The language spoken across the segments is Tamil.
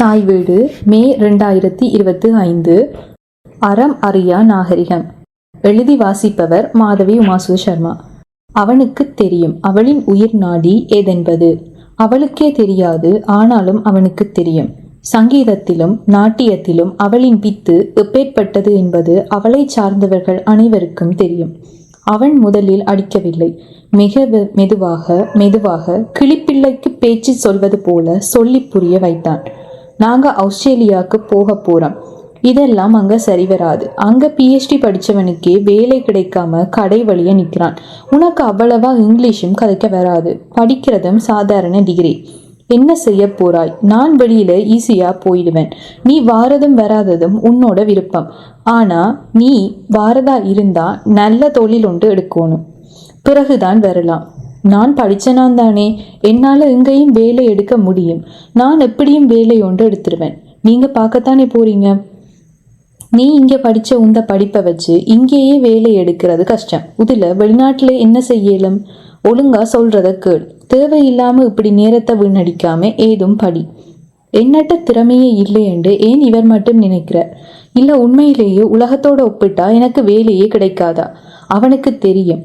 தாய் வீடு மே ரெண்டாயிரத்தி இருபத்தி ஐந்து. அறம் அறியா நாகரிகம். எழுதி வாசிப்பவர் மாதவி உமாசு சர்மா. அவனுக்கு தெரியும் அவளின் உயிர் நாடி ஏதென்பது. அவளுக்கே தெரியாது ஆனாலும் அவனுக்கு தெரியும். சங்கீதத்திலும் நாட்டியத்திலும் அவளின் பித்து எப்பேற்பட்டது என்பது அவளை சார்ந்தவர்கள் அனைவருக்கும் தெரியும். அவன் முதலில் அடிக்கவில்லை. மிக வெ- மெதுவாக மெதுவாக கிளிப்பிள்ளைக்கு பேச்சு சொல்வது போல சொல்லி புரிய வைத்தான். நாங்க ஆஸ்திரேலியாவுக்கு போக போறோம். இதெல்லாம் அங்க சரி வராது. அங்க பிஹெச்டி படிச்சவனுக்கே வேலை கிடைக்காம கடை வழிய நிக்கிறான். உனக்கு அவ்வளவா இங்கிலீஷும் கதைக்க வராது. படிக்கிறதும் சாதாரண டிகிரி என்ன செய்ய போறாய்? நான் வெளியில ஈஸியா போயிடுவேன். நீ வாரதும் வராததும் உன்னோட விருப்பம். ஆனா நீ வாரதா இருந்தா நல்ல தொழில் ஒன்று எடுக்கணும். பிறகுதான் வரலாம். நான் படித்தனான் தானே. என்னால எங்கேயும் வேலை எடுக்க முடியும். நான் எப்படியும் வேலை ஒன்று எடுத்துருவேன். நீங்க பார்க்கத்தானே போறீங்க? நீ இங்க படிச்ச உந்த படிப்பை வச்சு இங்கேயே வேலை எடுக்கிறது கஷ்டம். இதுல வெளிநாட்டுல என்ன செய்யலும்? ஒழுங்கா சொல்கிறத கேள். தேவையில்லாம இப்படி நேரத்தை வீணடிக்காமல் ஏதும் படி. என்னட்ட திறமையே இல்லை என்று ஏன் இவர் மட்டும் நினைக்கிறார் இல்ல உண்மையிலேயே உலகத்தோட ஒப்பிட்டா எனக்கு வேலையே கிடைக்காதா? அவனுக்கு தெரியும்.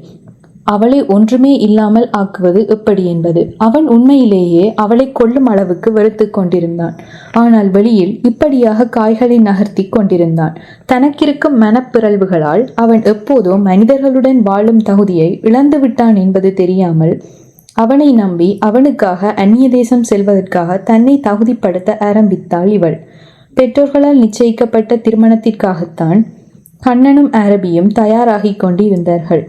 அவளை ஒன்றுமே இல்லாமல் ஆக்குவது எப்படி என்பது. அவன் உண்மையிலேயே அவளை கொல்லும் அளவுக்கு வெறுத்து கொண்டிருந்தான். ஆனால் வெளியில் இப்படியாக காய்களை நகர்த்தி கொண்டிருந்தான். தனக்கிருக்கும் மனப்பிறழ்வுகளால் அவன் எப்போதோ மனிதர்களுடன் வாழும் தகுதியை இழந்து விட்டான் என்பது தெரியாமல் அவனை நம்பி அவனுக்காக அந்நிய தேசம் செல்வதற்காக தன்னை தகுதிப்படுத்த ஆரம்பித்தாள் இவள். பெற்றோர்களால் நிச்சயிக்கப்பட்ட திருமணத்திற்காகத்தான் கண்ணனும் அரபியும் தயாராகிக் கொண்டிருந்தார்கள்.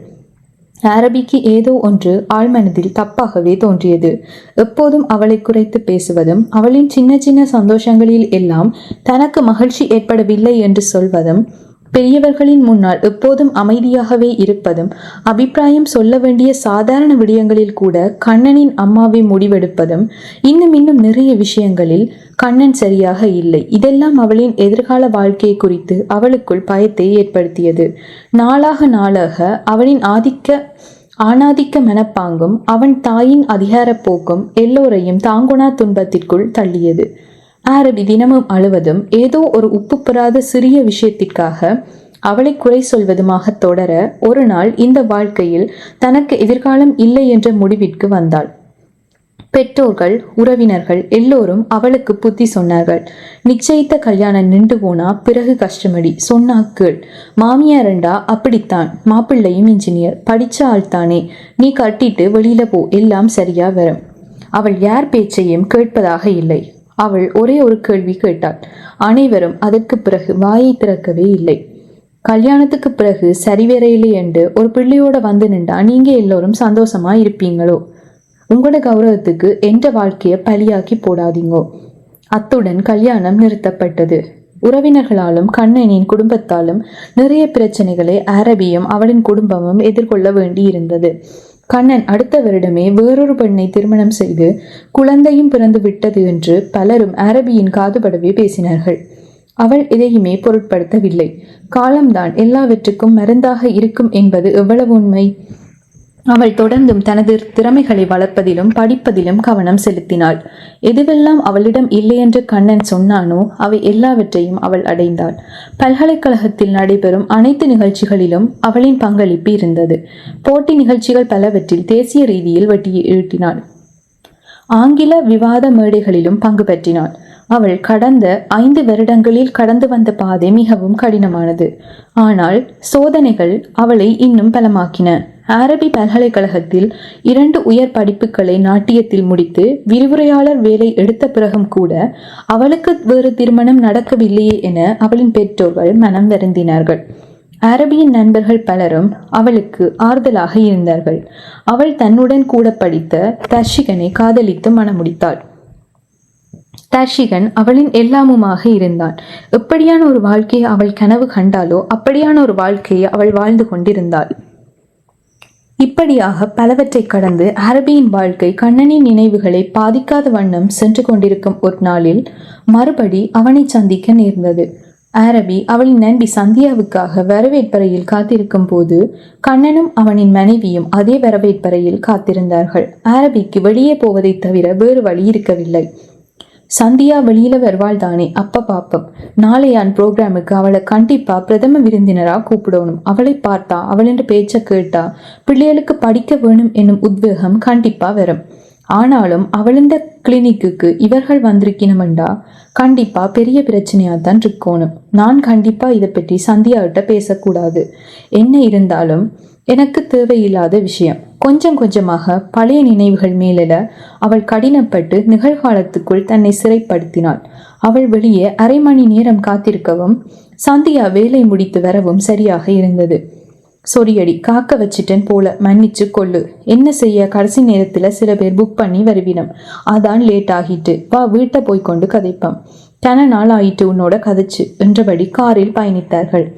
அரபிக்கு ஏதோ ஒன்று ஆழ்மனதில் தப்பாகவே தோன்றியது. எப்போதும் அவளை குறைத்து பேசுவதும் அவளின் சின்ன சின்ன சந்தோஷங்களில் எல்லாம் தனக்கு மகிழ்ச்சி ஏற்படவில்லை என்று சொல்வதும் பெரியவர்களின் முன்னால் எப்போதும் அமைதியாகவே இருப்பதும் அபிப்பிராயம் சொல்ல வேண்டிய சாதாரண விடயங்களில் கூட கண்ணனின் அம்மாவை முடிவெடுப்பதும் இன்னும் இன்னும் நிறைய விஷயங்களில் கண்ணன் சரியாக இல்லை. இதெல்லாம் அவளின் எதிர்கால வாழ்க்கையை குறித்து அவளுக்குள் பயத்தை ஏற்படுத்தியது. நாளாக நாளாக அவளின் ஆதிக்க ஆணாதிக்க மனப்பாங்கும் அவன் தாயின் அதிகாரப் போக்கும் எல்லோரையும் தாங்குணா துன்பத்திற்குள் தள்ளியது. ஆரபி தினமும் அழுவதும் ஏதோ ஒரு உப்பு பெறாத சிறிய விஷயத்திற்காக அவளை குறை சொல்வதுமாக தொடர ஒரு நாள் இந்த வாழ்க்கையில் தனக்கு எதிர்காலம் இல்லை என்ற முடிவிற்கு வந்தாள். பெற்றோர்கள் உறவினர்கள் எல்லோரும் அவளுக்கு புத்தி சொன்னார்கள். நிச்சயித்த கல்யாணம் நின்று போனா பிறகு கஷ்டமடி. சொன்னா கேள். மாமியாரண்டா அப்படித்தான். மாப்பிள்ளையும் இன்ஜினியர் படிச்ச ஆள் தானே நீ கட்டிட்டு வெளியில போ. எல்லாம் சரியா வரும். அவள் யார் பேச்சையும் கேட்பதாக இல்லை. அவள் ஒரே ஒரு கேள்வி கேட்டாள். அனைவரும் அதற்கு பிறகு வாயை திறக்கவே இல்லை. கல்யாணத்துக்கு பிறகு சரிவரையில்லை என்று ஒரு பிள்ளையோட வந்து நின்றா நீங்க எல்லோரும் சந்தோஷமா இருப்பீங்களோ? உங்களோட கௌரவத்துக்கு என்ற வாழ்க்கையை பலியாக்கி போடாதீங்கோ? அத்துடன் கல்யாணம் நிறுத்தப்பட்டது. உறவினர்களாலும் கண்ணனின் குடும்பத்தாலும் நிறைய பிரச்சனைகளை அரபியும் அவளின் குடும்பமும் எதிர்கொள்ள வேண்டியிருந்தது. கண்ணன் அடுத்த வருடமே வேறொரு பெண்ணை திருமணம் செய்து குழந்தையும் பிறந்து விட்டது என்று பலரும் அரபியின் காதுபடவே பேசினார்கள். அவள் எதையுமே பொருட்படுத்தவில்லை. காலம்தான் எல்லாவற்றுக்கும் மருந்தாக இருக்கும் என்பது எவ்வளவு உண்மை? அவள் தொடர்ந்தும் தனது திறமைகளை வளர்ப்பதிலும் படிப்பதிலும் கவனம் செலுத்தினாள். எதுவெல்லாம் அவளிடம் இல்லை என்று கண்ணன் சொன்னானோ அவை எல்லாவற்றையும் அவள் அடைந்தாள். பல்கலைக்கழகத்தில் நடைபெறும் அனைத்து நிகழ்ச்சிகளிலும் அவளின் பங்களிப்பு இருந்தது. போட்டி நிகழ்ச்சிகள் பலவற்றில் தேசிய ரீதியில் வெட்டி ஈட்டினாள். ஆங்கில விவாத மேடைகளிலும் பங்கு பெற்றினாள். அவள் கடந்த ஐந்து வருடங்களில் கடந்து வந்த பாதை மிகவும் கடினமானது. ஆனால் சோதனைகள் அவளை இன்னும் பலமாக்கின. அரபி பல்கலைக்கழகத்தில் இரண்டு உயர் படிப்புகளை நாட்டியத்தில் முடித்து விரிவுரையாளர் வேலை எடுத்த பிறகும் கூட அவளுக்கு வேறு திருமணம் நடக்கவில்லையே என அவளின் பெற்றோர்கள் மனம் வருந்தினார்கள். அரபியின் நண்பர்கள் பலரும் அவளுக்கு ஆறுதலாக இருந்தார்கள். அவள் தன்னுடன் கூட படித்த தர்ஷிகனை காதலித்து மணமுடித்தாள். தர்ஷிகன் அவளின் எல்லாமுமாக இருந்தான். எப்படியான ஒரு வாழ்க்கையை அவள் கனவு கண்டாலோ அப்படியான ஒரு வாழ்க்கையை அவள் வாழ்ந்து கொண்டிருந்தாள். இப்படியாக பலவற்றை கடந்து அரபியின் வாழ்க்கை கண்ணனின் நினைவுகளை பாதிக்காத வண்ணம் சென்று கொண்டிருக்கும் ஒரு நாளில் மறுபடி அவனை சந்திக்க நேர்ந்தது. அரபி அவளின் நண்பி சந்தியாவுக்காக வரவேற்பறையில் காத்திருக்கும் போது கண்ணனும் அவனின் மனைவியும் அதே வரவேற்பறையில் காத்திருந்தார்கள். அரபிக்கு வெளியே போவதைத் தவிர வேறு வழி இருக்கவில்லை. சந்தியா வெளியில வருவாள் தானே. அப்ப பாப்போம். நாளையான் ப்ரோக்ராமுக்கு அவளை கண்டிப்பா பிரதம விருந்தினரா கூப்பிடணும். அவளை பார்த்தா அவளின் பேச்ச கேட்டா பிள்ளைகளுக்கு படிக்க வேணும் என்னும் உத்வேகம் கண்டிப்பா வரும். ஆனாலும் அவளிந்த கிளினிக்குக்கு இவர்கள் வந்திருக்கணுமெண்டா? கண்டிப்பா பெரிய பிரச்சனையா தான் இருக்கணும். நான் கண்டிப்பா இதை பற்றி சந்தியாவிட்ட பேசக்கூடாது. என்ன இருந்தாலும் எனக்கு தேவையில்லாத விஷயம். கொஞ்சம் கொஞ்சமாக பழைய நினைவுகள் மேலிட அவள் கடினப்பட்டு நிகழ்காலத்துக்குள் தன்னை சிறைப்படுத்தினாள். அவள் வெளியே அரை மணி நேரம் காத்திருக்கவும் சந்தியா வேலை முடித்து வரவும் சரியாக இருந்தது. சொரியடி காக்க வச்சிட்டேன் போல மன்னிச்சு கொள்ளு. என்ன செய்ய? கடைசி நேரத்துல சில பேர் புக் பண்ணி வருவினம். அதான் லேட் ஆகிட்டு. வா வீட்டை போய் கொண்டு கதைப்போம். கன நாள் ஆயிட்டு உன்னோட கதைச்சு என்றபடி காரில் பயணித்தார்கள்.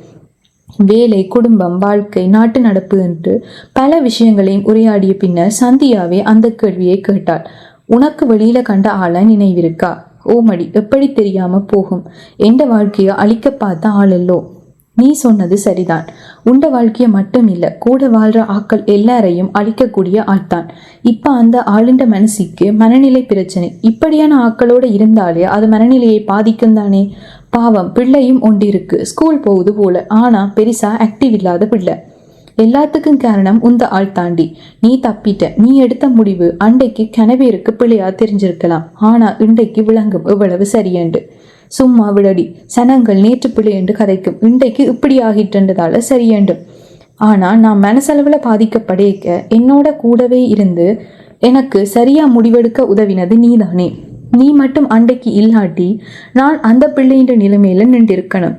வேலை குடும்பம் வாழ்க்கை நாட்டு நடப்பு என்று பல விஷயங்களையும் உரையாடிய பின்னர் சந்தியாவே அந்த கேள்வியை கேட்டாள். உனக்கு வெளியில கண்ட ஆளை நினைவிருக்கா? ஓமடி எப்படி தெரியாம போகும்? எந்த வாழ்க்கையை அழிக்க பார்த்த ஆளல்லோ நீ சொன்னது சரிதான். உண்ட வாழ்க்கையை மட்டும் இல்ல கூட வாழ்ற ஆக்கள் எல்லாரையும் அழிக்கக்கூடிய ஆள்தான். இப்ப அந்த ஆளுண்ட மனசுக்கு மனநிலை பிரச்சனை. இப்படியான ஆக்களோட இருந்தாலே அது மனநிலையை பாதிக்கும் தானே பாவம் பிள்ளையும் ஒண்டிருக்கு. ஸ்கூல் போகுது போல. ஆனா பெருசா ஆக்டிவ் இல்லாத பிள்ளை. எல்லாத்துக்கும் காரணம் உந்த ஆள் தாண்டி. நீ தப்பிட்ட நீ எடுத்த முடிவு அண்டைக்கு கனவேருக்கு பிள்ளையா தெரிஞ்சிருக்கலாம். ஆனா இண்டைக்கு விளங்கும் இவ்வளவு சரியண்டு. சும்மா விடடி சனங்கள் நேற்று பிள்ளை என்று கதைக்கும். இண்டைக்கு இப்படி ஆகிட்டதால சரியண்டும் ஆனா நான் மனசளவில் பாதிக்கப்படேக்க என்னோட கூடவே இருந்து எனக்கு சரியா முடிவெடுக்க உதவினது நீதானே. நீ மட்டும் அண்டைக்கு இல்லாட்டி நான் அந்த பிள்ளைன்ற நிலைமையில நின்றிருக்கணும்.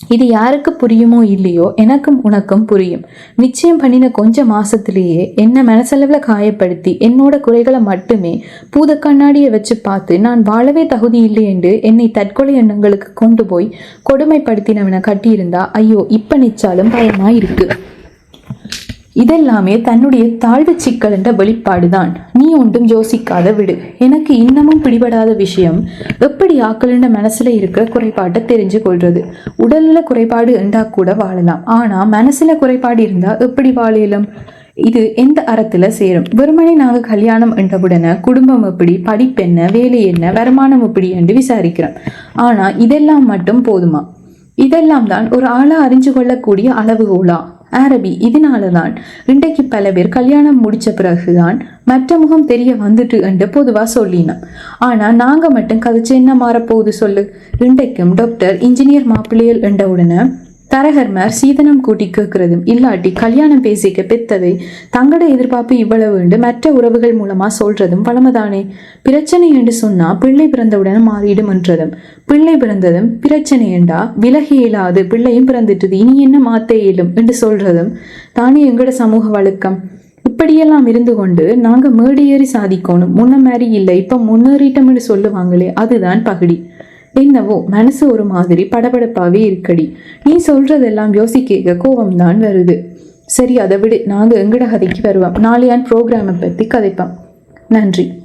இது யாருக்கு புரியுமோ இல்லையோ எனக்கும் உனக்கும் புரியும். நிச்சயம் பண்ணின கொஞ்ச மாசத்திலேயே என்ன மனசளவில் காயப்படுத்தி என்னோட குறைகளை மட்டுமே பூத கண்ணாடியை வச்சு பார்த்து நான் வாழவே தகுதி இல்லை என்று என்னை தற்கொலை எண்ணங்களுக்கு கொண்டு போய் கொடுமைப்படுத்தினவனை கட்டியிருந்தா ஐயோ இப்ப நிச்சாலும் பயமா இருக்கு இதெல்லாமே தன்னுடைய தாழ்வு சிக்கல் என்ற வெளிப்பாடுதான். நீ ஒன்றும் யோசிக்காத விடு. எனக்கு இன்னமும் பிடிபடாத விஷயம் எப்படி ஆக்களின மனசுல இருக்கிற குறைபாட்டை தெரிஞ்சு கொள்றது? உடல்ல குறைபாடு இருந்தா கூட வாழலாம். ஆனா மனசுல குறைபாடு இருந்தா எப்படி வாழலாம்? இது எந்த அறத்துல சேரும்? வெறுமனே நாங்க கல்யாணம் என்றவுடனே குடும்பம் எப்படி படிப்பென்ன வேலை என்ன வருமானம் எப்படி என்று விசாரிக்கிறோம். ஆனா இதெல்லாம் மட்டும் போதுமா? இதெல்லாம் தான் ஒரு ஆளா அறிஞ்சு கொள்ளக்கூடிய அளவுகோலா அரபி இதனால தான் இன்றைக்கு பல பேர் கல்யாணம் முடிச்ச பிறகுதான் மற்ற முகம் தெரிய வந்துட்டு என்று பொதுவா சொல்லினோம். ஆனா நாங்க மட்டும் கதைச்சு என்ன மாறப்போகுது சொல்லு? இன்றைக்கும் டாக்டர் இன்ஜினியர் மாப்பிள்ளையல் என்ற உடனே தரகர்மார் சீதனம் கூட்டி கேட்கறதும் இல்லாட்டி கல்யாணம் பேசிக்க பெத்ததை தங்கட எதிர்பார்ப்பு இவ்வளவு என்று மற்ற உறவுகள் மூலமா சொல்றதும் பழமதானே பிரச்சனை என்று சொன்னா பிள்ளை பிறந்தவுடன் மாறிடும் என்றதும் பிள்ளை பிறந்ததும் பிரச்சனை என்றா விலகி இயலாது பிள்ளையும் பிறந்துட்டுது இனி என்ன மாத்த இயலும் என்று சொல்றதும் தானே எங்கட சமூக வழக்கம். இப்படியெல்லாம் இருந்து கொண்டு நாங்க மேடையேறி சாதிக்கணும். முன்ன மாதிரி இல்லை இப்ப முன்னேறிட்டோம்னு சொல்லுவாங்களே அதுதான் பகுடி என்னவோ மனசு ஒரு மாதிரி படபடப்பாவே இருக்கடி. நீ சொல்றதெல்லாம் யோசிக்க கோபம் தான் வருது. சரி அதை விடு. நாங்க எங்கட கதைக்கு வருவோம். நாளையான் ப்ரோக்ராமை பத்தி கதைப்போம் நன்றி.